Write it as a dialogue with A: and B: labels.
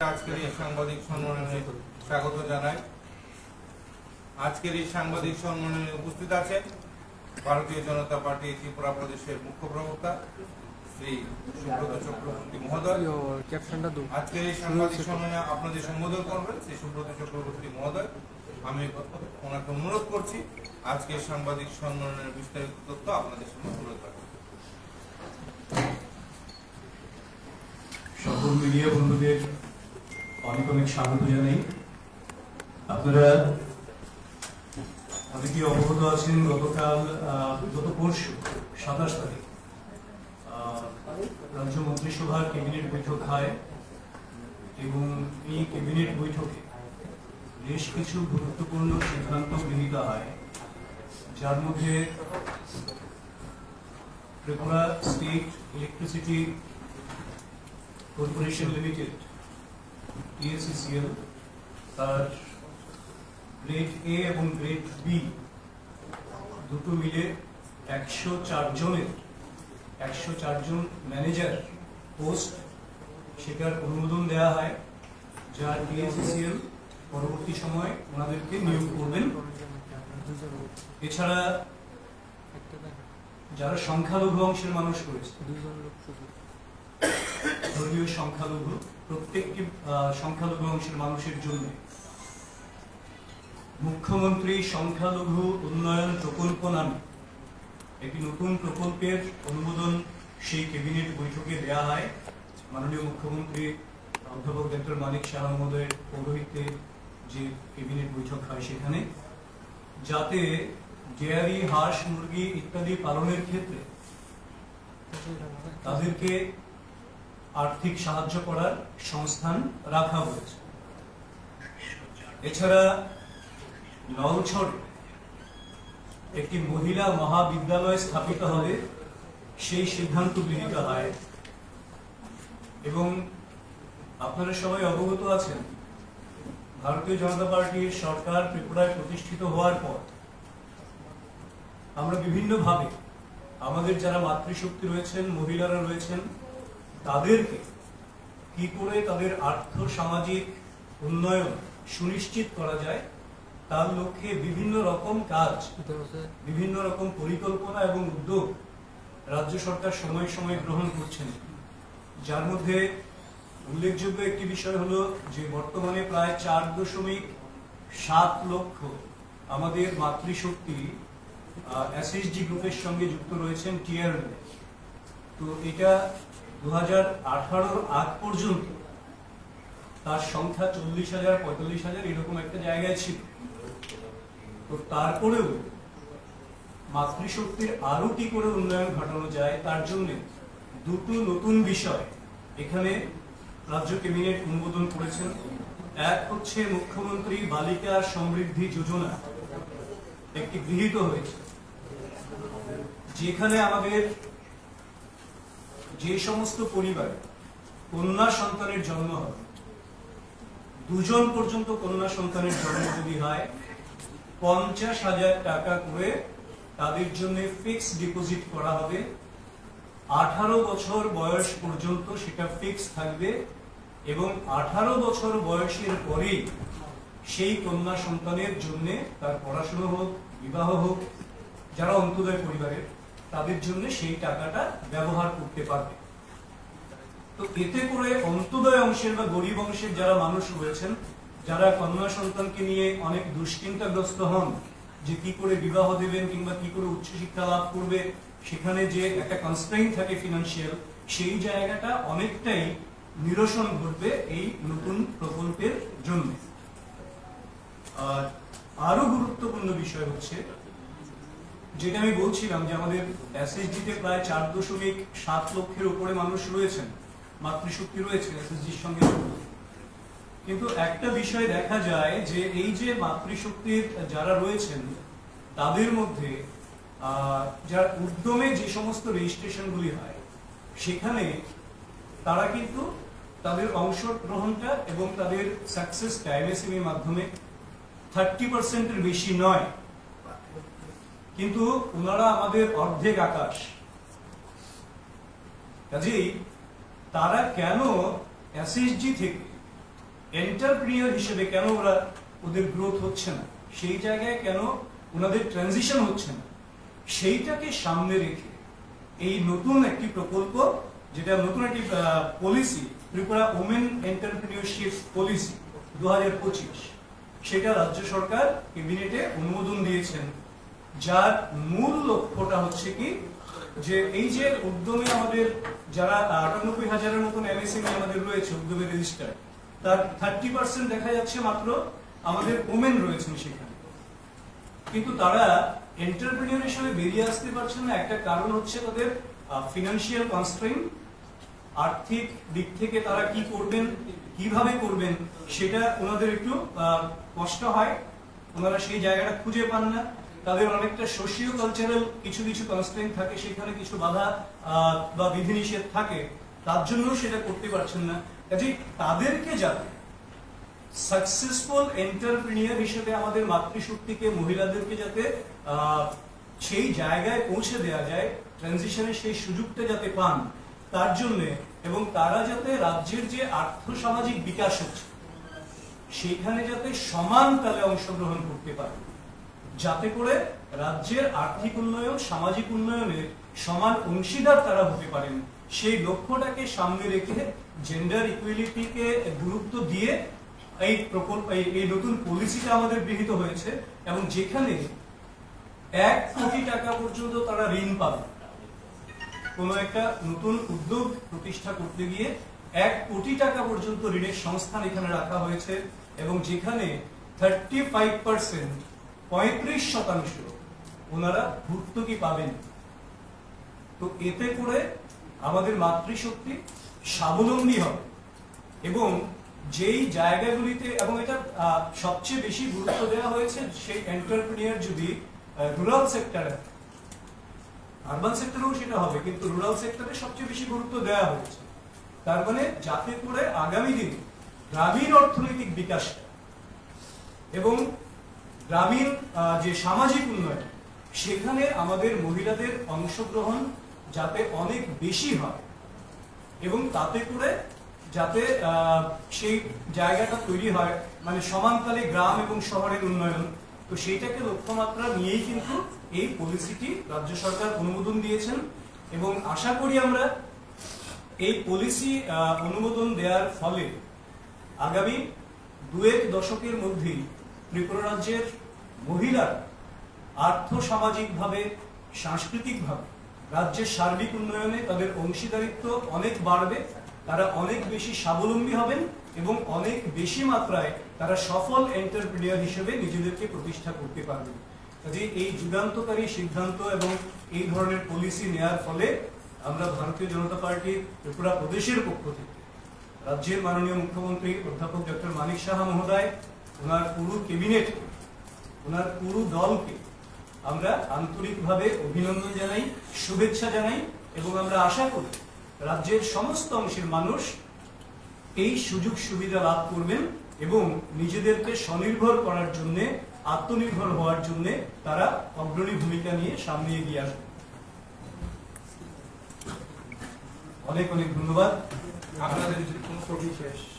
A: আজকের এই সাংবাদিক সম্মেলনে স্বাগত জানাই। আজকের এই সাংবাদিক সম্মেলনে উপস্থিত আছেন ভারতীয় জনতা পার্টি ত্রিপুরা প্রদেশের মুখ্য প্রবক্তা শ্রী সুব্রত চক্রবর্তী মহোদয়। আজকের এই সাংবাদিক সম্মেলনে আপনাদের সম্বোধন করবেন শ্রী সুব্রত চক্রবর্তী মহোদয়। আমি ওনাকে অনুরোধ করছি আজকের সাংবাদিক সম্মেলনের বিস্তারিত তথ্য আপনাদের সামনে তুলে ধরবেন
B: সকল মিডিয়া বন্ধুদের অনেক অনেক স্বাগত জানাই। আপনারা অনেকেই অবগত আছেন, গতকাল গত পরশু, সাতাশ তারিখ রাজ্য মন্ত্রিসভার ক্যাবিনেট বৈঠক হয় এবং এই ক্যাবিনেট বৈঠকে বেশ কিছু গুরুত্বপূর্ণ সিদ্ধান্ত গৃহীত হয়। যার মধ্যে Tripura state electricity corporation limited TSCCL তার গ্রেড এ এবং গ্রেড বি দুটো মিলে একশো জনের একশো জন ম্যানেজার পোস্ট সেটার অনুমোদন দেওয়া হয়। যা টিএসসিসিএল পরবর্তী সময় ওনাদেরকে নিয়োগ করবেন। এছাড়া যারা সংখ্যালঘু অংশের মানুষ রয়েছে ধর্মীয় সংখ্যালঘু প্রত্যেকটি সংখ্যালঘু অংশের মানুষের জন্য। মুখ্যমন্ত্রী সংখ্যালঘু উন্নয়ন প্রকল্প নামে একটি নতুন প্রকল্পের অনুমোদন সেই ক্যাবিনেট বৈঠকে দেয়া হয়। মাননীয় মুখ্যমন্ত্রী অধ্যাপক ডক্টর মানিক শাহ মহোদয়ের পৌরোহিত্যে যে ক্যাবিনেট বৈঠক হয় সেখানে। যাতে ডেয়ারি, হাঁস, মুরগি ইত্যাদি পালনের ক্ষেত্রে তাদেরকে আর্থিক সাহায্য করার সংস্থান রাখা হয়েছে। এছাড়া নলছড়ে একটি মহিলা মহাবিদ্যালয় স্থাপিত হবে, সেই সিদ্ধান্ত গৃহীত হয়। এবং আপনারা সবাই অবগত আছেন, ভারতীয় জনতা পার্টির সরকার ত্রিপুরায় প্রতিষ্ঠিত হওয়ার পর আমরা বিভিন্নভাবে আমাদের যারা মাতৃশক্তি রয়েছেন, মহিলারা রয়েছেন তাদেরকে কি করে তাদের আর্থ সামাজিক উন্নয়ন সুনিশ্চিত করা যায়, তার লক্ষ্যে বিভিন্ন রকম কাজ, বিভিন্ন রকম পরিকল্পনা এবং উদ্যোগ রাজ্য সরকার সময় সময় গ্রহণ করছেন। যার মধ্যে উল্লেখযোগ্য একটি বিষয় হলো যে বর্তমানে প্রায় চার দশমিক সাত লক্ষ আমাদের মাতৃশক্তি এসএসজি গ্রুপের সঙ্গে যুক্ত রয়েছেন টিআর তো এটা দু হাজার আগ পর্যন্ত তার সংখ্যা চল্লিশ হাজার, পঁয়তাল্লিশ হাজার এরকম একটা জায়গায় ছিল। তো তারপরেও মাতৃশক্তির আরও কি করে উন্নয়ন ঘটানো যায় তার জন্য দুটো নতুন বিষয় এখানে রাজ্য ক্যাবিনেট অনুমোদন করেছেন। এক হচ্ছে মুখ্যমন্ত্রী বালিকা সমৃদ্ধি যোজনা একটি গৃহীত হয়েছে। যেখানে আমাদের যে সমস্ত পরিবারে কন্যা সন্তানের জন্ম হবে দুজন পর্যন্ত কন্যা সন্তানের জন্ম যদি হয়, পঞ্চাশ হাজার টাকা করে তাদের জন্য ফিক্স ডিপোজিট করা হবে। আঠারো বছর বয়স পর্যন্ত সেটা ফিক্স থাকবে এবং আঠারো বছর বয়সের পরেই সেই কন্যা সন্তানের জন্য তার পড়াশোনা হোক, বিবাহ হোক, যারা অন্তোদয় পরিবারের তাদের জন্য সেই টাকাটা ব্যবহার করতে পারবে। তো এতে করে অন্তোদয় অংশের বা গরিব অংশের যারা মানুষ রয়েছেন, যারা কন্যা সন্তানকে নিয়ে অনেক দুশ্চিন্তাগ্রস্ত হন, যে কি করে বিবাহ দেবেন কিংবা কি করে উচ্চশিক্ষা লাভ করবে, সেখানে যে একটা কনস্ট্রেইন থাকে ফিনান্সিয়াল সেই জায়গাটা অনেকটাই নিরসন ঘটবে এই নতুন প্রকল্পের জন্য। আর আরও গুরুত্বপূর্ণ বিষয় হচ্ছে যেটা আমি বলছিলাম যে আমাদের এসএসজিতে প্রায় চার দশমিক সাত লক্ষের উপরে মানুষ রয়েছেন, মাতৃশক্তি রয়েছে এসএসডির সঙ্গে কিন্তু একটা বিষয় দেখা যায় যে এই যে মাতৃশক্তির যারা রয়েছেন, তাদের মধ্যে যার উদ্যমে যে সমস্ত রেজিস্ট্রেশনগুলি হয়, সেখানে তারা কিন্তু তাদের অংশগ্রহণটা এবং তাদের সাকসেস সাকসেসটা এমএসএমই মাধ্যমে থার্টি পার্সেন্টের বেশি নয়। কিন্তু ওনারা আমাদের অর্ধেক আকাশ। কাজেই তারা কেন এসএসজি থেকে এন্টারপ্রিনিয়র হিসেবে কেন ওরা ওদের গ্রোথ হচ্ছে না? সেই জায়গায় কেন ওনাদের ট্রানজিশন হচ্ছে না? সেইটাকে সামনে রেখে এই নতুন একটি প্রকল্প, যেটা নতুন একটি policy Tripura women entrepreneurship policy দু হাজার পঁচিশ। সেটা রাজ্য সরকার ক্যাবিনেটে অনুমোদন দিয়েছেন। যার মূল লক্ষ্যটা হচ্ছে কি? যে এই যে উদ্যমে আমাদের যারা আটানব্বই হাজারের মতন এমএসএমই আমাদের রয়েছে, উদ্যমে রেজিস্টার তার থার্টি পার্সেন্ট দেখা যাচ্ছে মাত্র আমাদের ওমেন রয়েছেন সেখানে। কিন্তু তারা এন্টারপ্রেনিয়র হিসেবে বেরিয়ে আসতে পারছেন না। একটা কারণ হচ্ছে তাদের ফিনান্সিয়াল কনস্ট্রেন আর্থিক দিক থেকে তারা কি করবেন, কীভাবে করবেন, সেটা ওনাদের একটু কষ্ট হয়। ওনারা সেই জায়গাটা খুঁজে পান না। তাদের অনেকটা সোশিও কালচারাল কিছু কিছু কনস্ট্রেন থাকে, সেখানে কিছু বাধা বা বিধিনিষেধ থাকে, তার জন্য সেটা করতে পারছেন না। কাজে তাদেরকে যাতে সাকসেসফুল এন্টারপ্রিনিয়র হিসেবে আমাদের মাতৃশক্তিকে, মহিলাদেরকে যাতে সেই জায়গায় পৌঁছে দেওয়া যায় ট্রানজিশনের সেই সুযোগটা যাতে পান, তার জন্য এবং তারা যাতে রাজ্যের যে আর্থসামাজিক বিকাশ হচ্ছে সেইখানে যাতে সমান তালে অংশগ্রহণ করতে পারে। যাতে করে রাজ্যের আর্থিক উন্নয়ন, সামাজিক উন্নয়নের সমান অংশীদার তারা হতে পারেন। সেই লক্ষ্যটাকে সামনে রেখে জেন্ডার ইকুয়ালিটিকে গুরুত্ব দিয়ে এই প্রকল্প এই- নতুন পলিসিটা আমাদের গৃহীত হয়েছে এবং যেখানে এক কোটি টাকা পর্যন্ত তারা ঋণ পাবে। কোনো একটা নতুন উদ্যোগ প্রতিষ্ঠা করতে গিয়ে এক কোটি টাকা পর্যন্ত ঋণের সংস্থান এখানে রাখা হয়েছে এবং যেখানে থার্টি ফাইভ পার্সেন্ট পঁয়ত্রিশ শতাংশ ওনারা ভর্তুকি পাবেন। তো এতে করে আমাদের মাতৃশক্তি স্বাবলম্বী হবে এবং যেই জায়গাগুলিতে এবং এটা সবচেয়ে বেশি গুরুত্ব দেওয়া হয়েছে সেই এন্টারপ্রিনিয়র যদি রুরাল সেক্টরে আরবান সেক্টরেও সেটা হবে, কিন্তু রুরাল সেক্টরে সবচেয়ে বেশি গুরুত্ব দেওয়া হয়েছে। তার মানে যাতে করে আগামী দিনে গ্রামীণ অর্থনৈতিক বিকাশ এবং গ্রামীণ যে সামাজিক উন্নয়ন, সেখানে আমাদের মহিলাদের অংশগ্রহণ যাতে অনেক বেশি হয় এবং তাতে করে যাতে সেই জায়গাটা তৈরি হয় মানে সমানতালে গ্রাম এবং শহরের উন্নয়ন। তো সেইটাকে লক্ষ্যমাত্রা নিয়েই কিন্তু এই পলিসিটি রাজ্য সরকার অনুমোদন দিয়েছেন এবং আশা করি আমরা এই পলিসি অনুমোদন দেওয়ার ফলে আগামী দুয়েক দশকের মধ্যেই ত্রিপুরা রাজ্যের মহিলারা আর্থ সামাজিকভাবে সাংস্কৃতিকভাবে, রাজ্যের সার্বিক উন্নয়নে তাদের অংশীদারিত্ব অনেক বাড়বে, তারা অনেক বেশি স্বাবলম্বী হবেন এবং অনেক বেশি মাত্রায় তারা সফল এন্টারপ্রিনিয়র হিসেবে নিজেদেরকে প্রতিষ্ঠা করতে পারবেন। কাজে এই যুগান্তকারী সিদ্ধান্ত এবং এই ধরনের পলিসি নেয়ার ফলে আমরা ভারতীয় জনতা পার্টি ত্রিপুরা প্রদেশের পক্ষ থেকে রাজ্যের মাননীয় মুখ্যমন্ত্রী অধ্যাপক ডক্টর মানিক সাহা মহোদয় ওনার পুরো ক্যাবিনেট ওনার পুরো দলকে আমরা আন্তরিকভাবে অভিনন্দন জানাই, শুভেচ্ছা জানাই এবং আমরা আশা করি রাজ্যের সমস্ত অংশের মানুষ এই সুযোগ সুবিধা লাভ করবেন এবং নিজেদেরকে স্বনির্ভর করার জন্য, আত্মনির্ভর হওয়ার জন্য তারা অগ্রণী ভূমিকা নিয়ে সামনে এগিয়ে আসবে। অনেক অনেক ধন্যবাদ।
A: আপনাদের শেষ।